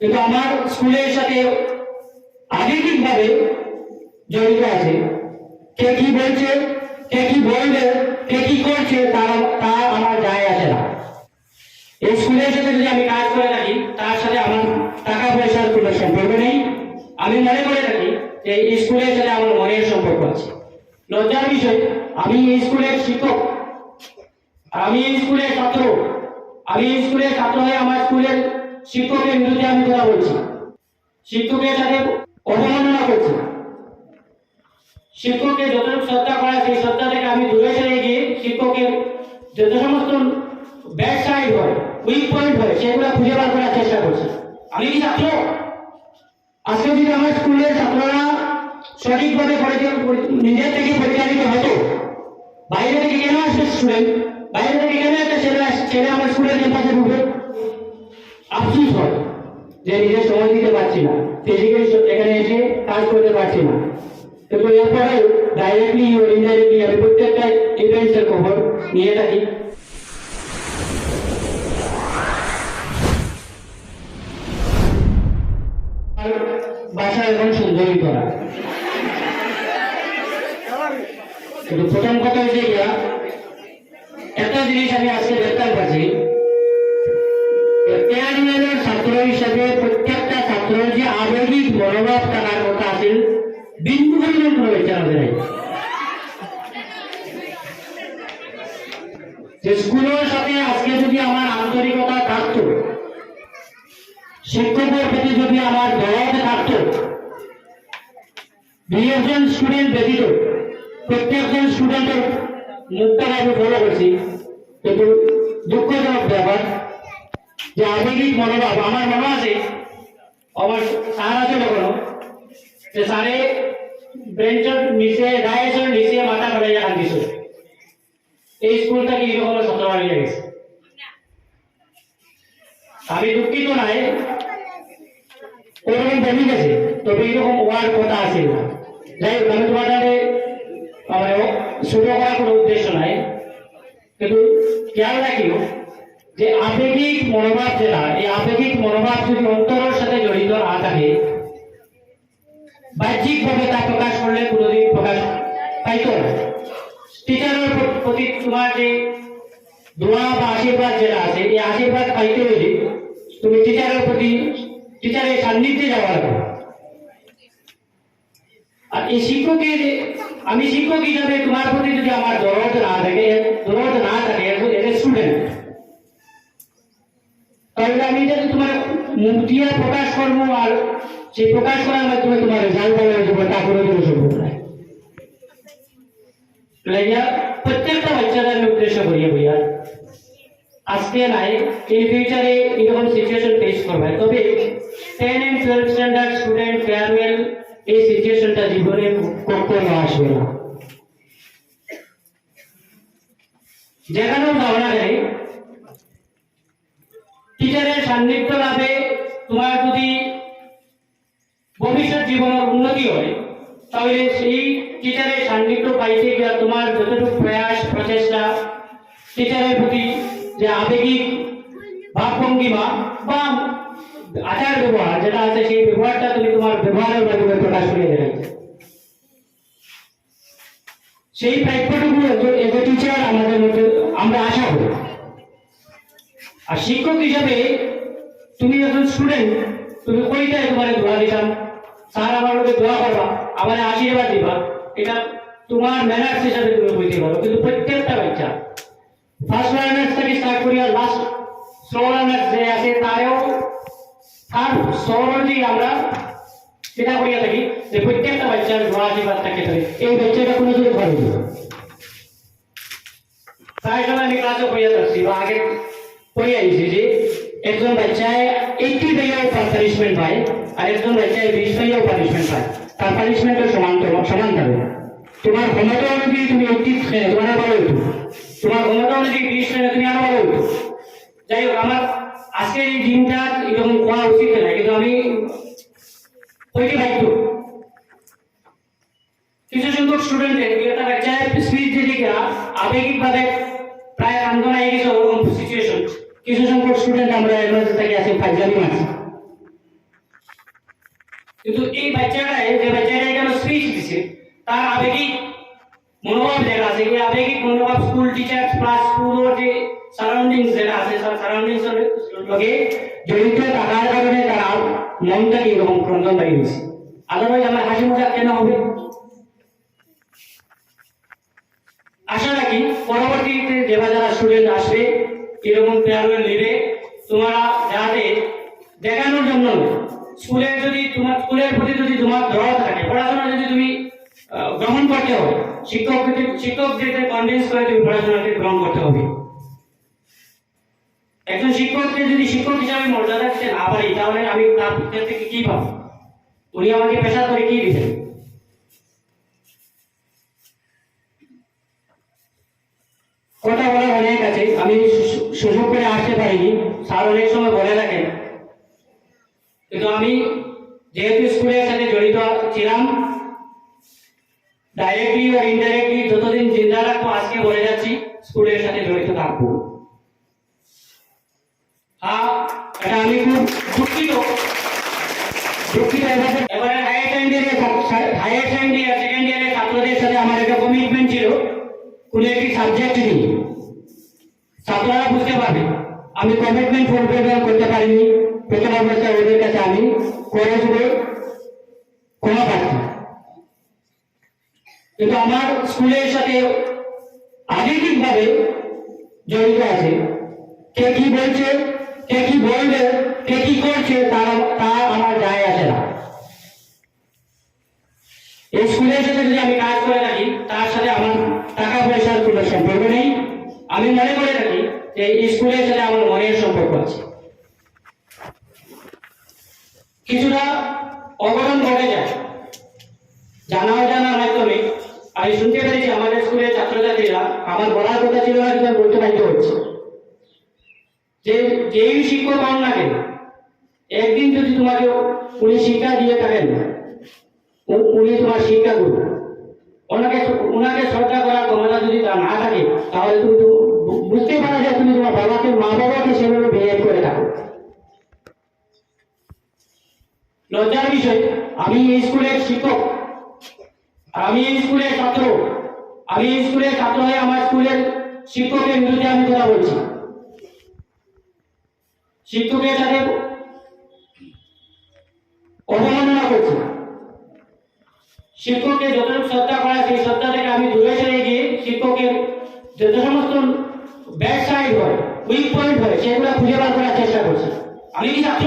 কিন্তু আমার স্কুলের সাথে আবেগিকভাবে জড়িত আছে। কে কি বলছে, কে কি বলবে, কে কি করছে, তার তা আমার যায় আসে না। এই স্কুলের সাথে যদি আমি কাজ করে থাকি, তার সাথে আমার টাকা পয়সার কোনো সম্পর্ক নেই। আমি মনে করে থাকি যে স্কুলের সাথে আমার মনের সম্পর্ক আছে। লজ্জার বিষয়, আমি এই স্কুলের শিক্ষক। আমি এই স্কুলের ছাত্র। আমি এই স্কুলের ছাত্র হয়ে আমার স্কুলের শিক্ষকের বিরুদ্ধে আমি কথা বলছি। শিক্ষকের সাথে অবমাননা করছি। শিক্ষককে যতটুকু শ্রদ্ধা করা সেই শ্রদ্ধা থেকে আমি দূরে সরে গিয়ে শিক্ষকের যত সমস্ত ব্যাড সাইড হয়, উইক পয়েন্ট হয়, সেগুলো খুঁজে বার করার চেষ্টা করছি। আমি কি ছাত্র? আজকে যদি আমার স্কুলের ছাত্ররা সঠিকভাবে নিজের থেকে পরিচালিত হতো, বাইরে থেকে কেন আসবে স্টুডেন্ট বাইরে থেকে কেন একটা ছেলে ছেলে আমার স্কুলের ক্যাম্পাসে ঢুকবে? আফসুস হয় যে নিজের সময় দিতে পারছি না। ফিজিক্যালি এখানে এসে কাজ করতে পারছি না। কিন্তু এরপরে ডাইরেক্টলি ও ইনডাইরেক্টলি আমি প্রত্যেকটা ইভেন্টসের খবর নিয়ে থাকি। বাসা এবং সুন্দরী করা। কিন্তু প্রথম কথা হচ্ছে একটা জিনিস আমি আজকে দেখতে পাচ্ছি কেয়ারিয়ারের ছাত্র হিসেবে প্রত্যেকটা ছাত্রের যে আবেগিক মনোভাব থাকার কথা বিন্দু পরিমাণ স্কুলের সাথে আজকে যদি আমার আন্তরিকতা থাকতো, শিক্ষকের প্রতি যদি আমার দরদ একজন স্টুডেন্ট ব্যতীত প্রত্যেকজন স্টুডেন্টের মুখটা আমি ফলো করছি, কিন্তু দুঃখজনক ব্যাপার যে আবেগিক মনোভাব আমার মনে আছে আমার স্যার আছে কখনো? যে স্যারে বেঞ্চের নিচে ডায়েসের নিচে মাথা করে যা কান্দিস এই স্কুলটাকে এরকম সতেরো হয়ে গেছে? আমি দুঃখিত নাই। ওরকম বেরিয়ে গেছে তবে এরকম ওয়ার কথা আছে। না যাই হোক, আমি তোমার কাছে মানে শুরু করার কোনো উদ্দেশ্য নাই। কিন্তু খেয়াল রাখিও যে আবেগিক মনোভাব যেটা, এই আবেগিক মনোভাব যদি অন্তরের সাথে জড়িত না থাকে বাহ্যিক ভাবে তা প্রকাশ করলে কোনোদিন প্রকাশ পাইতো না। টিচারের প্রতি তোমার যে দোয়া বা আশীর্বাদ যেটা আছে, এই আশীর্বাদ পাইতে হলে তুমি টিচারের প্রতি টিচারের সান্নিধ্যে যাওয়া লাগবে। আর এই শিক্ষকের আমি শিক্ষক হিসাবে তোমার প্রতি যদি আমার দরদ না থাকে, দরদ না থাকে এজ স্টুডেন্ট তাহলে আমি যদি তোমার মুখ দিয়ে প্রকাশ করব আর সেই প্রকাশ করার মাধ্যমে তোমার রেজাল্ট হয়ে যাবে, তা কোনো দিনও সম্ভব নয়। প্রত্যেকটা বাচ্চাদের আমি উদ্দেশ্য করি ভাইয়া। আজকে নাই ইন ফিউচারে এরকম সিচুয়েশন ফেস করবে। তবে ten and twelve standard student farewell এই সিচুয়েশনটা জীবনে কখনো আসবে না। যেখানেও যাও না কেন টিচারের সান্নিধ্য লাভে তোমার যদি ভবিষ্যৎ জীবনের উন্নতি হয়, তাহলে সেই টিচারের সান্নিধ্য পাইতে গিয়ে তোমার যতটুকু প্রয়াস, প্রচেষ্টা টিচারের প্রতি যে আবেগিক ভাবভঙ্গিমা বা আচার ব্যবহার যেটা আছে, সেই ব্যবহারটা তুমি তোমার ব্যবহারের মাধ্যমে প্রকাশ করে দেবে। সেই প্রাপ্যটুকু এজ আর শিক্ষক হিসাবে তুমি যখন স্টুডেন্ট তুমি কইটাই তোমার দোয়া দিতাম স্যার আমার লোকে দোয়া করবা, আমার আশীর্বাদ দিবা। এটা তোমার ম্যানার্স হিসাবে তুমি বলতে পারো, কিন্তু প্রত্যেকটা বাচ্চা ফার্স্ট লার্নার্স থেকে স্টার্ট করিয়া লাস্ট স্লো লার্নার্স যে আছে তারেও, তার সৌরজি আমরা সেটা করিয়া থাকি যে প্রত্যেকটা বাচ্চার দোয়া আশীর্বাদ থাকে থাকে এই বাচ্চাটা কোনো যদি ঘরে প্রায় সময় আমি ক্লাসে করিয়া থাকছি বা আগে করিয়া দিছি যে একজন বাচ্চায় এইটি পাইয়াও পানিশমেন্ট পায় আর একজন বাচ্চায় বিশ পাইয়াও পানিশমেন্ট পায়। তার পানিশমেন্টের সমান সমান থাকবে তোমার ক্ষমতা অনুযায়ী তুমি এইটি তোমার ভালো হতো। তোমার ক্ষমতা অনুযায়ী বিশ শ্রেণি তুমি আরও ভালো হতো। যাই হোক, আমার আজকের এই দিনটা এরকম করা উচিত না, কিন্তু আমি ওইটি ভাগ্য কিছু সংখ্যক স্টুডেন্টের একটা বাচ্চায় স্পিচ যেদিকে আবেগিকভাবে প্রায় কান্দনা হয়ে গেছে ওরকম সিচুয়েশন কিছু সংখ্যক স্টুডেন্ট আমরা এর থেকে আছি ফাইজালি মাছি কিন্তু এই বাচ্চাটায়, যে বাচ্চাটা এখানে স্পিচ দিছে, তার আবেগিক মনোভাব যেটা আছে। এই আবেগিক মনোভাব স্কুল টিচার প্লাস স্কুলের যে সারাউন্ডিংস যেটা আছে সারাউন্ডিংস লগে জড়িত থাকার কারণে তারা মনটাকে এরকম ক্রন্দন বাড়ি হয়েছে। আদারওয়াইজ আমার হাসি মজাক কেন হবে? আশা রাখি, পরবর্তীতে যারা যারা স্টুডেন্ট আসবে। এরকম ফেয়ারওয়েল নেবে? তোমরা যাতে দেখানোর জন্য স্কুলে যদি তোমার, স্কুলের প্রতি যদি তোমার দরদ থাকে, পড়াশোনা যদি তুমি গ্রহণ করতে হয় শিক্ষক শিক্ষকদেরকে কনভিন্স করে তুমি পড়াশোনাকে গ্রহণ করতে হবে। একজন শিক্ষককে যদি শিক্ষক হিসাবে মর্যাদা দিতে না পারি, তাহলে আমি তার থেকে কি পাবো? উনি আমাকে পেশা করে কি দিতেন কথা বলা অনেক আছে। আমি সুযোগ করে আসতে পারিনি। স্যার অনেক সময় বলে থাকেন। কিন্তু আমি যেহেতু স্কুলের সাথে জড়িত ছিলাম ডাইরেক্টলি বা ইনডাইরেক্টলি যতদিন জিন্দা রাখব, আজকে বলে যাচ্ছি স্কুলের সাথে জড়িত থাকব। হ্যাঁ এটা আমি খুব দুঃখিত। দুঃখিত এবারে হায়ার সেকেন্ডারি হায়ার সেকেন্ডারি আর সেকেন্ড ছাত্রদের সাথে আমার একটা কমিটমেন্ট ছিল। কোনো একটি সাবজেক্ট নিয়ে ছাত্ররা বুঝতে পারবে। আমি কমিটমেন্ট ফুলফিল করতে পারিনি। প্রথম অবস্থায় ওদের কাছে আমি করে শুধু ক্ষমা প্রার্থী কিন্তু আমার স্কুলের সাথে আধিকারিকভাবে জড়িত আছে। কে কি বলছে, কে কি বলবে, কে কি করছে, তার তা আমার যায় আসে না। এই স্কুলের সাথে যদি আমি কাজ করে থাকি, তার সাথে এই স্কুলের সাথে আমার মনের সম্পর্ক আছে। কিছুটা অঘটন ঘটে যায়। জানা অজানার মাধ্যমে, আমি শুনতে পেরেছি আমাদের স্কুলের ছাত্রছাত্রীরা, আমার বলার কথা ছিল না, কিন্তু বলতে বাধ্য হচ্ছে। যে যেই শিক্ষক হন না কেন, একদিন যদি তোমাকে উনি শিক্ষা দিয়ে থাকেন, উ- উনি তোমার শিক্ষা গুরু ওনাকে ওনাকে শ্রদ্ধা করার ক্ষমতা যদি তা না থাকে, তাহলে তুমি বুঝতে পারা যায় তুমি তোমার বাবাকে, মা বাবাকে সেভাবে বিহেভ করে থাকো লজ্জার বিষয়, আমি এই স্কুলের শিক্ষক, আমি এই স্কুলের ছাত্র, আমি এই স্কুলের ছাত্র হয়ে আমার স্কুলের শিক্ষকের বিরুদ্ধে আমি কথা বলছি। শিক্ষকের সাথে অবমাননা করছি। শিক্ষককে যতটুকু শ্রদ্ধা করা সেই শ্রদ্ধা থেকে আমি দূরে সরে গিয়ে শিক্ষকের যত সমস্ত ব্যাড সাইড হয় উইক পয়েন্ট হয় সেগুলো খুঁজে বার করার চেষ্টা করছি। আমি কি ছাত্র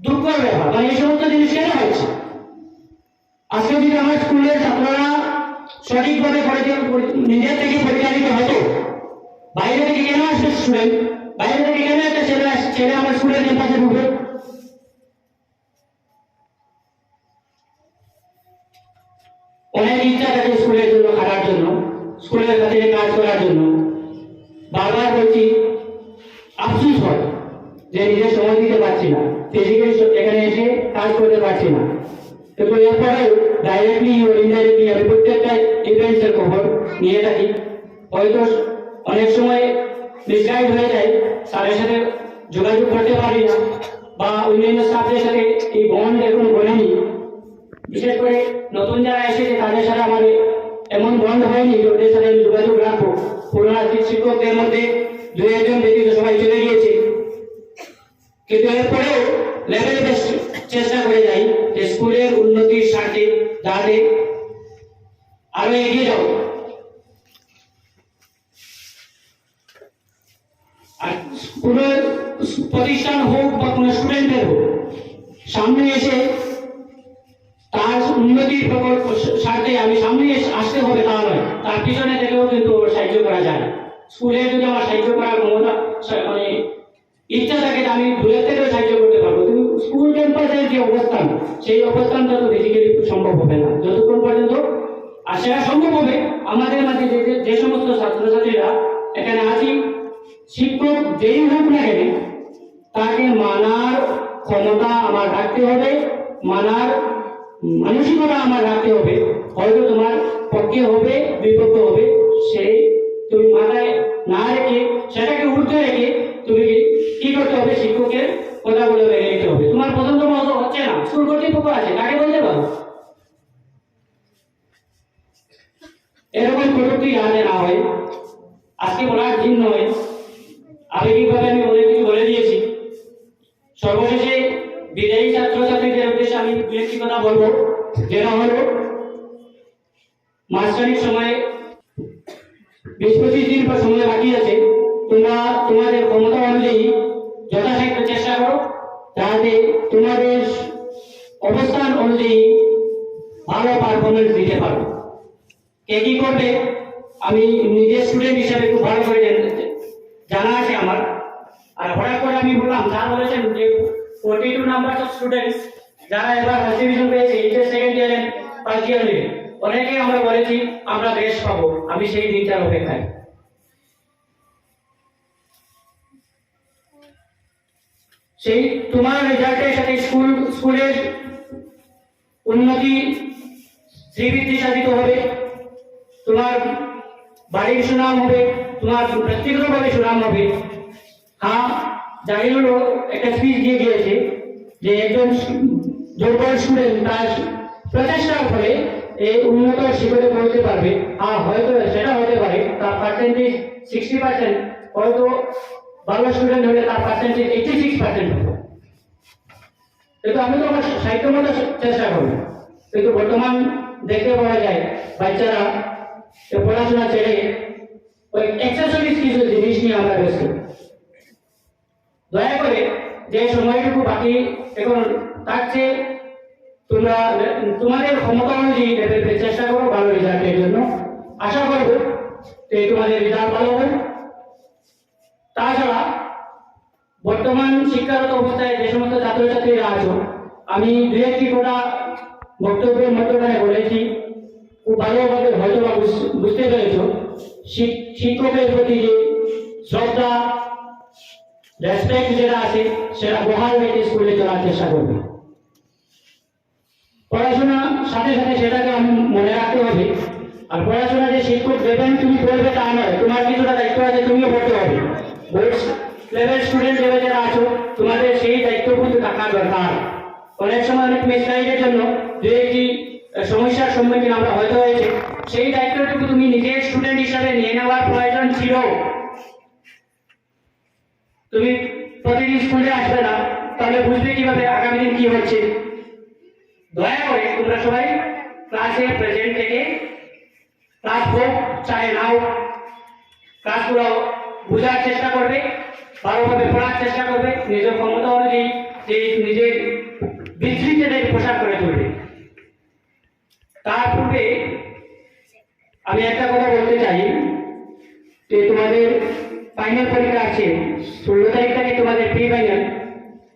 দুঃখের ব্যাপার মানে এই সমস্ত জিনিস কেন হচ্ছে আজকে যদি আমার স্কুলের ছাত্ররা সঠিকভাবে পরিচাল- নিজের থেকে পরিচালিত হতো বাইরে থেকে কেন আসবে স্টুডেন্ট বাইরে থেকে কেন একটা ছেলে ছেলে আমার স্কুলের ক্যাম্পাসে ঢুকবে অনেক ইচ্ছা থাকে স্কুলের জন্য খাটার জন্য, স্কুলের সাথে কাজ করার জন্য। বারবার বলছি, আফসুস হয় যে নিজের সময় দিতে পারছি না। ফিজিক্যালি এখানে এসে কাজ করতে পারছি না। কিন্তু এরপরেও ডাইরেক্টলি ও ইনডাইরেক্টলি আমি প্রত্যেকটা ইভেন্টসের খবর নিয়ে থাকি। হয়তো অনেক সময় মিসগাইড হয়ে যায়, স্যারের সাথে যোগাযোগ করতে পারি না, বা অন্যান্য স্টাফদের সাথে এই বন্ড এখন বলেনি বিশেষ করে নতুন যারা এসেছে, তাদের সাথে আমার এমন বন্ধ হয়নি যে ওদের সাথে যোগাযোগ রাখব। পুরোনো শিক্ষকদের মধ্যে দু একজন ব্যতীত সবাই চলে গিয়েছে। কিন্তু এরপরেও লেভেল বেস্ট চেষ্টা করে যাই যে স্কুলের উন্নতির স্বার্থে যাতে আরও এগিয়ে যাও। আর কোনো প্রতিষ্ঠান হোক বা কোনো স্টুডেন্টের হোক, সামনে এসে উন্নতির প্রকল্প স্বার্থে আমি সামনে আসতে হবে তা নয়। তার পিছনে থেকেও কিন্তু সাহায্য করা যায়। স্কুলে যদি আমার সাহায্য করার ক্ষমতা মানে ইচ্ছা থাকে আমি দূরের থেকেও সাহায্য করতে পারব। কিন্তু স্কুল ক্যাম্পাসের যে অবস্থান, সেই অবস্থানটা তো ফিজিক্যালি সম্ভব হবে না। যতক্ষণ পর্যন্ত আর সেটা সম্ভব হবে, আমাদের মাঝে যে- যে সমস্ত ছাত্রছাত্রীরা এখানে আছি, শিক্ষক যেই হোক না কেন, তাকে মানার ক্ষমতা আমার রাখতে হবে। মানার মানসিকতা আমার রাখতে হবে। হয়তো তোমার পক্ষে হবে বিপক্ষে হবে। যেটা হলো। মাঝখানিক সময়ে, বিশ পঁচিশ দিন পর সময় বাকি আছে। তোমরা, তোমাদের ক্ষমতা অনুযায়ী যথাসাধ্য চেষ্টা করো। যাতে তোমাদের অবস্থান অনুযায়ী ভালো পারফরমেন্স দিতে পারো। কে কি করবে, আমি নিজের স্টুডেন্ট হিসাবে খুব ভালো করে জানা আছে আমার। আর হঠাৎ করে আমি বললাম, স্যার বলেছেন যে forty two number of students যারা এবার ফার্স্ট পেয়েছে এইচএস সেকেন্ড ইয়ারে ফার্স্ট ইয়ারে অনেকে আমরা বলেছি, আমরা বেশ পাবো, আমি সেই দিনটার অপেক্ষায়। সেই তোমার রেজাল্টের সাথে স্কুল স্কুলের উন্নতি, শ্রীবৃদ্ধি সাধিত হবে, তোমার বাড়ির সুনাম হবে, তোমার ব্যক্তিগতভাবে সুনাম হবে। হ্যাঁ জাহিরুলও একটা স্পিচ দিয়ে গিয়েছে যে একজন দুর্বল স্টুডেন্ট তার প্রচেষ্টার ফলে এই উন্নত শিখরে পৌঁছতে পারবে। হ্যাঁ হয়তো সেটা হতে পারে, তার পার্সেন্টেজ সিক্সটি পার্সেন্ট হয়তো ভালো স্টুডেন্ট হলে তার পার্সেন্টেজ এইটি সিক্স পার্সেন্ট হবে। কিন্তু আমি তো আমার সাহিত্য মতো চেষ্টা করব। কিন্তু বর্তমান দেখতে পাওয়া যায়, বাচ্চারা পড়াশোনা ছেড়ে ওই এক্সেসরিজ কিছু জিনিস নিয়ে আমরা ব্যস্ত। দয়া করে যে সময়টুকু বাকি, এখন থাকছে তোমরা তোমাদের ক্ষমতা অনুযায়ী লেভেল চেষ্টা করো, ভালো রেজাল্টের জন্য। আশা করব যে তোমাদের রেজাল্ট ভালো হবে। তাছাড়া বর্তমান শিক্ষাগত অবস্থায় যে সমস্ত ছাত্রছাত্রীরা আছো, আমি দু একটি কথা বক্তব্যের মধ্যখানে বলেছি। খুব ভালোভাবে হয়তো বুঝতে পেরেছ। শিক্ষকের প্রতি যে শ্রদ্ধা রেসপেক্ট যেটা আছে, সেটা বহাল রেখে স্কুলে চলার চেষ্টা করবে। পড়াশোনা, সাথে সাথে সেটাকে মনে রাখতে হবে। আর পড়াশোনা যে শিক্ষক দেবেন, তুমি করবে তা নয়। তোমার কিছুটা দায়িত্ব আছে, তুমিও করতে হবে। লেভেল স্টুডেন্ট লেভেল যারা আছো, তোমাদের সেই দায়িত্ব কিন্তু থাকা দরকার। অনেক সময় অনেক মিসগাইডের জন্য যে একটি সমস্যার সম্মুখীন আমরা হয়তো হয়েছে। সেই দায়িত্বটুকু তুমি নিজের স্টুডেন্ট হিসাবে নিয়ে নেওয়ার প্রয়োজন ছিল। তুমি প্রতিদিন স্কুলে আসবে না, তাহলে বুঝবে কীভাবে আগামী দিন কি হচ্ছে। দয়া করে তোমরা সবাই ক্লাসে প্রেজেন্ট থেকে ক্লাস হোক চাहे না হোক ক্লাসগুলো বোঝার চেষ্টা করবে, ভালোভাবে পড়ার চেষ্টা করবে নিজের ক্ষমতা অনুযায়ী যে নিজের বিস্তৃতিদের পোশাক করে তুলবে তার পূর্বে আমি একটা কথা বলতে চাই যে তোমাদের ফাইনাল পরীক্ষা আছে। ষোলো তারিখ থেকে তোমাদের প্রি ফাইনাল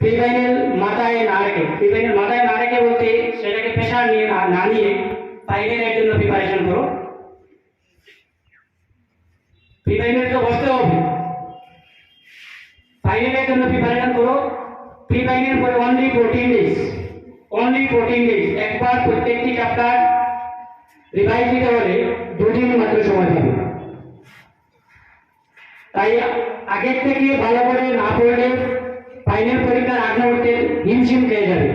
প্রি ফাইনাল মাথায় না রেখে প্রি ফাইনাল মাথায় না রেখে বলতে সেটাকে প্রেশার নিয়ে না নিয়ে ফাইনালের জন্য প্রিপারেশন করো। প্রি ফাইনাল তো বসতে হবে। ফাইনালের জন্য প্রিপারেশন করো। প্রি ফাইনাল পরে only fourteen days only fourteen days একবার প্রত্যেকটি চ্যাপ্টার রিভাইজ দিতে হলে দুদিন মাত্র সময় পাবে তাই আগের থেকে ভালো করে না পড়লে ফাইনাল পরীক্ষার আগ মুহূর্তে হিমশিম খেয়ে যাবে।